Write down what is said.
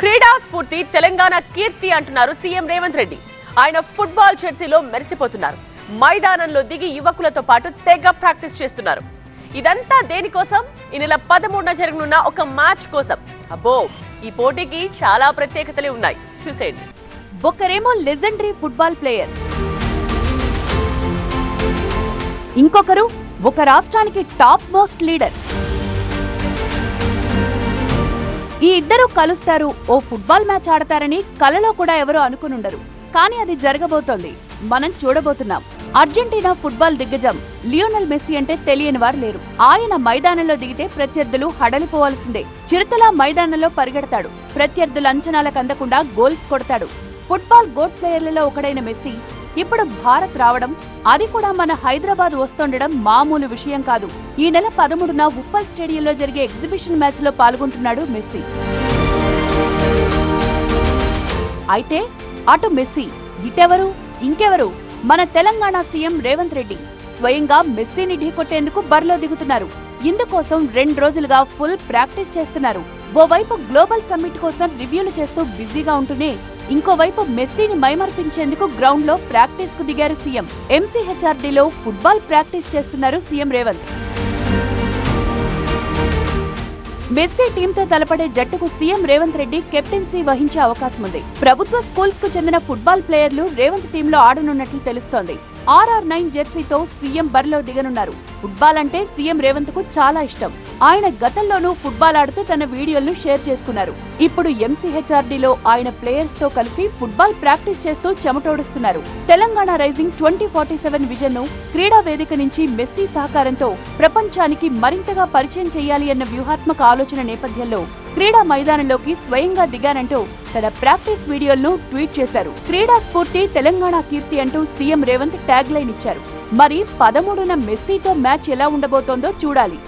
క్రీడా స్ఫూర్తి తెలంగాణ కీర్తి అంటున్నారు సీఎం రేవంత్ రెడ్డి. ఆయన ఫుట్బాల్ జెర్సీలో మెరిసిపోతున్నారు. మైదానంలో దిగి యువకులతో పాటు తెగ ప్రాక్టీస్ చేస్తున్నారు. ఇదంతా దేనికోసం ఈ నెల పదమూడున జరగనున్న ఒక మ్యాచ్ కోసం. అబ్బో ఈ పోటీకి చాలా ప్రత్యేకతలే ఉన్నాయి. చూసేయండి. ఒకరేమో లెజెండరీ ఫుట్బాల్ ప్లేయర్. ఇంకొకరు ఒక రాష్ట్రానికి టాప్ మోస్ట్ లీడర్. ఈ ఇద్దరు కలుస్తారు. ఓ ఫుట్బాల్ మ్యాచ్ ఆడతారని కలలో కూడా ఎవరూ అనుకునుండరు. కానీ అది జరగబోతోంది. మనం చూడబోతున్నాం. అర్జెంటీనా ఫుట్బాల్ దిగ్గజం లియోనల్ మెస్సీ అంటే తెలియని వారు లేరు. ఆయన మైదానంలో దిగితే ప్రత్యర్థులు హడలిపోవాల్సిందే. చిరుతలా మైదానంలో పరిగెడతాడు. ప్రత్యర్థుల అంచనాలకు అందకుండా గోల్స్ కొడతాడు. ఫుట్బాల్ గోట్ ప్లేయర్లలో ఒకడైన మెస్సీ ఇప్పుడు భారత్ రావడం అది కూడా మన హైదరాబాద్ వస్తుండడం మామూలు విషయం కాదు. ఈ నెల పదమూడున ఉప్పల్ స్టేడియంలో జరిగే ఎగ్జిబిషన్ మ్యాచ్లో పాల్గొంటున్నాడు మెస్సీ. అయితే అటు మెస్సీ ఇటెవరు ఇంకెవరు? మన తెలంగాణ సీఎం రేవంత్ రెడ్డి స్వయంగా మెస్సీని ఢీకొట్టేందుకు బరిలో దిగుతున్నారు. ఇందుకోసం రెండు రోజులుగా ఫుల్ ప్రాక్టీస్ చేస్తున్నారు. ఓవైపు గ్లోబల్ సమ్మిట్ కోసం రివ్యూలు చేస్తూ బిజీగా ఉంటూనే ఇంకోవైపు మెస్సీని మైమర్పించేందుకు గ్రౌండ్లో ప్రాక్టీస్కు దిగారు సీఎం. ఎంసీహెచ్ఆర్డీలో ఫుట్బాల్ ప్రాక్టీస్ చేస్తున్నారు సీఎం రేవంత్. మెస్సీ టీంతో తలపడే జట్టుకు సీఎం రేవంత్ రెడ్డి కెప్టెన్సీ వహించే అవకాశం ఉంది ప్రభుత్వ స్కూల్స్కు చెందిన ఫుట్బాల్ ప్లేయర్లు రేవంత్ టీంలో ఆడనున్నట్లు తెలుస్తోంది. ఆర్ఆర్ నైన్ జెర్సీతో సీఎం బరిలో దిగనున్నారు. ఫుట్బాల్ అంటే సీఎం రేవంత్కు చాలా ఇష్టం. ఆయన గతంలోనూ ఫుట్బాల్ ఆడుతూ తన వీడియోలను షేర్ చేసుకున్నారు. ఇప్పుడు ఎంసీహెచ్ఆర్డీలో ఆయన ప్లేయర్స్తో కలిసి ఫుట్బాల్ ప్రాక్టీస్ చేస్తూ చెమటోడుస్తున్నారు. Telangana rising twenty forty seven విజన్ను క్రీడా వేదిక నుంచి మెస్సీ సహకారంతో ప్రపంచానికి మరింతగా పరిచయం చేయాలి అన్న వ్యూహాత్మక ఆలోచన నేపథ్యంలో క్రీడా మైదానంలోకి స్వయంగా దిగానంటూ తన ప్రాక్టీస్ వీడియోలను ట్వీట్ చేశారు. క్రీడా స్ఫూర్తి తెలంగాణ కీర్తి అంటూ సీఎం రేవంత్ ట్యాగ్ లైన్ ఇచ్చారు. మరి పదమూడున మెస్సీతో మ్యాచ్ ఎలా ఉండబోతోందో చూడాలి.